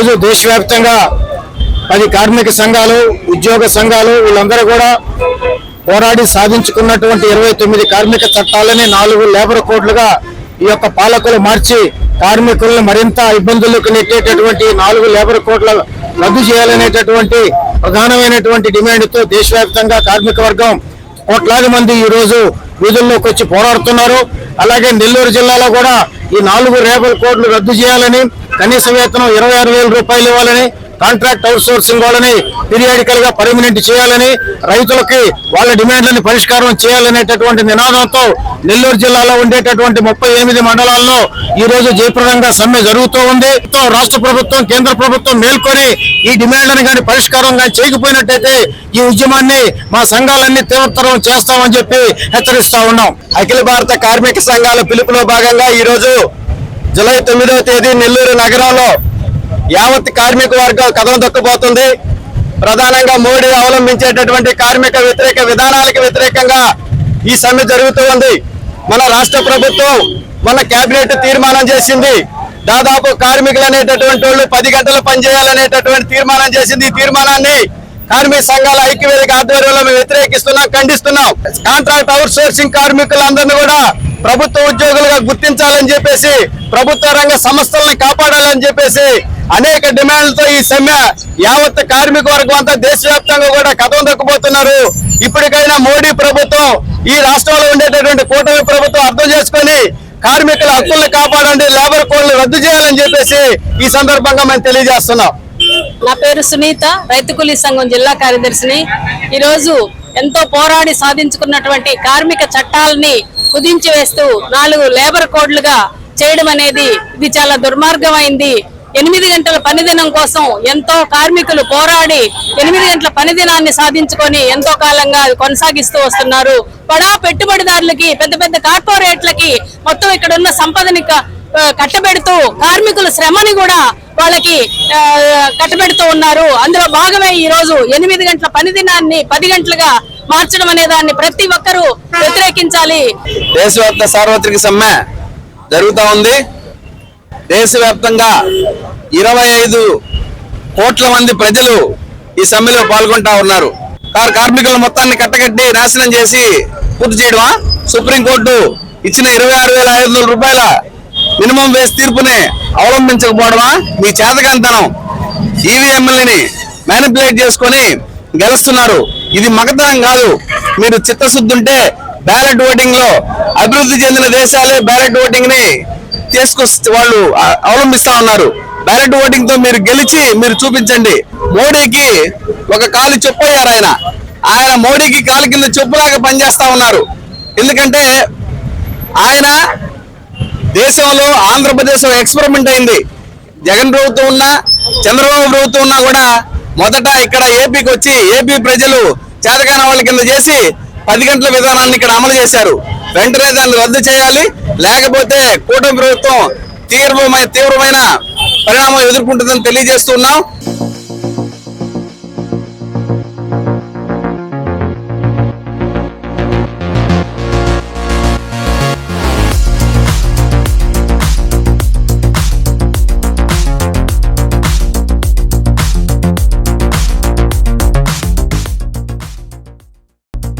ఈరోజు దేశవ్యాప్తంగా పది కార్మిక సంఘాలు ఉద్యోగ సంఘాలు వీళ్ళందరూ కూడా పోరాడి సాధించుకున్నటువంటి ఇరవై తొమ్మిది కార్మిక చట్టాలని నాలుగు లేబర్ కోడ్లుగా ఈ యొక్క పాలకులు మార్చి కార్మికులను మరింత ఇబ్బందులకు నెట్టేటటువంటి నాలుగు లేబర్ కోడ్ల రద్దు చేయాలనేటటువంటి ప్రధానమైనటువంటి డిమాండ్తో దేశవ్యాప్తంగా కార్మిక వర్గం కోట్లాది మంది ఈ రోజు వీధుల్లోకి వచ్చి పోరాడుతున్నారు. అలాగే నెల్లూరు జిల్లాలో కూడా ఈ నాలుగు లేబర్ కోడ్లు రద్దు చేయాలని కనీస వేతనం ఇరవై ఆరు వేల రూపాయలు ఇవ్వాలని కాంట్రాక్ట్ అవుట్ సోర్సింగ్ వాళ్ళని పీరియాడికల్గా పర్మినెంట్ చేయాలని రైతులకి వాళ్ళ డిమాండ్లను పరిష్కారం చేయాలనేటటువంటి నినాదంతో నెల్లూరు జిల్లాలో ఉండేటటువంటి ముప్పై ఎనిమిది మండలాల్లో ఈ రోజు జయప్రదంగా సమ్మె జరుగుతూ ఉంది. తో రాష్ట్ర ప్రభుత్వం కేంద్ర ప్రభుత్వం మేల్కొని ఈ డిమాండ్లను కానీ పరిష్కారం కానీ చేయకపోయినట్టయితే ఈ ఉద్యమాన్ని మా సంఘాలన్నీ తీవ్రతరం చేస్తామని చెప్పి హెచ్చరిస్తా ఉన్నాం. అఖిల భారత కార్మిక సంఘాల పిలుపులో భాగంగా ఈ రోజు జూలై తొమ్మిదవ తేదీ నెల్లూరు నగరంలో యావత్ కార్మిక వర్గం కథం దొక్కబోతుంది ప్రధానంగా మోడీ అవలంబించేటటువంటి కార్మిక వ్యతిరేక విధానాలకు వ్యతిరేకంగా ఈ సమ్మె జరుగుతూ ఉంది. మన రాష్ట్ర ప్రభుత్వం మన కేబినెట్ తీర్మానం చేసింది. దాదాపు కార్మికులు అనేటటువంటి వాళ్ళు పది గంటలు పనిచేయాలనేటటువంటి తీర్మానం చేసింది. ఈ తీర్మానాన్ని కార్మిక సంఘాల ఐక్యవేదిక ఆధ్వర్యంలో మేము వ్యతిరేకిస్తున్నాం ఖండిస్తున్నాం. కాంట్రాక్ట్ అవుట్ సోర్సింగ్ కార్మికులందరినీ కూడా ప్రభుత్వ ఉద్యోగులుగా గుర్తించాలని చెప్పేసి ప్రభుత్వ రంగ సంస్థలను కాపాడాలని చెప్పేసి అనేక డిమాండ్లతో ఈ సమ్మె యావత్ కార్మిక వర్గం అంతా దేశవ్యాప్తంగా కూడా కథం దక్కుపోతున్నారు ఇప్పటికైనా మోడీ ప్రభుత్వం ఈ రాష్ట్రంలో ఉండేటటువంటి కూటమి ప్రభుత్వం అర్థం చేసుకొని కార్మికుల హక్కుల్ని కాపాడండి లేబర్ కోడ్లు రద్దు చేయాలని చెప్పేసి ఈ సందర్భంగా మేము తెలియజేస్తున్నాం. నా పేరు సునీత రైతు కూలీ సంఘం జిల్లా కార్యదర్శిని. ఈరోజు ఎంతో పోరాడి సాధించుకున్నటువంటి కార్మిక చట్టాలని కుదించి వేస్తూ నాలుగు లేబర్ కోడ్లుగా చేయడం అనేది ఇది చాలా దుర్మార్గమైంది. ఎనిమిది గంటల పనిదినం కోసం ఎంతో కార్మికులు పోరాడి ఎనిమిది గంటల పనిదినాన్ని సాధించుకొని ఎంతో కాలంగా కొనసాగిస్తూ వస్తున్నారు. బడా పెట్టుబడిదారులకి పెద్ద పెద్ద కార్పొరేట్లకి మొత్తం ఇక్కడ ఉన్న సంపదని కట్టబెడుతూ కార్మికుల శ్రమని కూడా వాళ్ళకి కట్టబెడుతూ ఉన్నారు. అందులో భాగమే ఈ రోజు ఎనిమిది గంటల పని దినాన్ని పది గంటలుగా మార్చడం అనే దాన్ని ప్రతి ఒక్కరూ వ్యతిరేకించాలి. దేశవ్యాప్త సార్వత్రిక సమ్మె జరుగుతూ ఉంది. దేశవ్యాప్తంగా ఇరవై ఐదు కోట్ల మంది ప్రజలు ఈ సమ్మెలో పాల్గొంటా ఉన్నారు. కార్ కార్మికుల మొత్తాన్ని కట్టకట్టి నాశనం చేసి పూర్తి చేయడమా? సుప్రీంకోర్టు ఇచ్చిన ఇరవై ఆరు వేల ఐదు వందల రూపాయల మినిమం వేసి తీర్పుని అవలంబించకపోవడమా? మీ చేతకంతనం ఈవీఎంఎల్ని మ్యానిపులేట్ చేసుకొని గెలుస్తున్నారు ఇది మగతనం కాదు. మీరు చిత్తశుద్ధి ఉంటే బ్యాలెట్ ఓటింగ్లో అభివృద్ధి చెందిన దేశాలే బ్యాలెట్ ఓటింగ్ని తీసుకొస్తే వాళ్ళు అవలంబిస్తా ఉన్నారు. బ్యాలెట్ ఓటింగ్తో మీరు గెలిచి మీరు చూపించండి. మోడీకి ఒక కాలు చెప్పయ్యారు ఆయన. ఆయన మోడీకి కాలు కింద చెప్పులాగా పనిచేస్తా ఉన్నారు. ఎందుకంటే ఆయన దేశంలో ఆంధ్రప్రదేశ్ ఎక్స్పెరిమెంట్ అయింది. జగన్ ప్రభుత్వం ఉన్నా చంద్రబాబు ప్రభుత్వం ఉన్నా కూడా మొదట ఇక్కడ ఏపీకి వచ్చి ఏపీ ప్రజలు చేతకాని వాళ్ళ కింద చేసి పది గంటల విధానాన్ని ఇక్కడ అమలు చేశారు. వెంటనే దాన్ని రద్దు చేయాలి. లేకపోతే కూటమి ప్రభుత్వం తీవ్రమైన తీవ్రమైన పరిణామం ఎదుర్కొంటుందని తెలియజేస్తున్నాం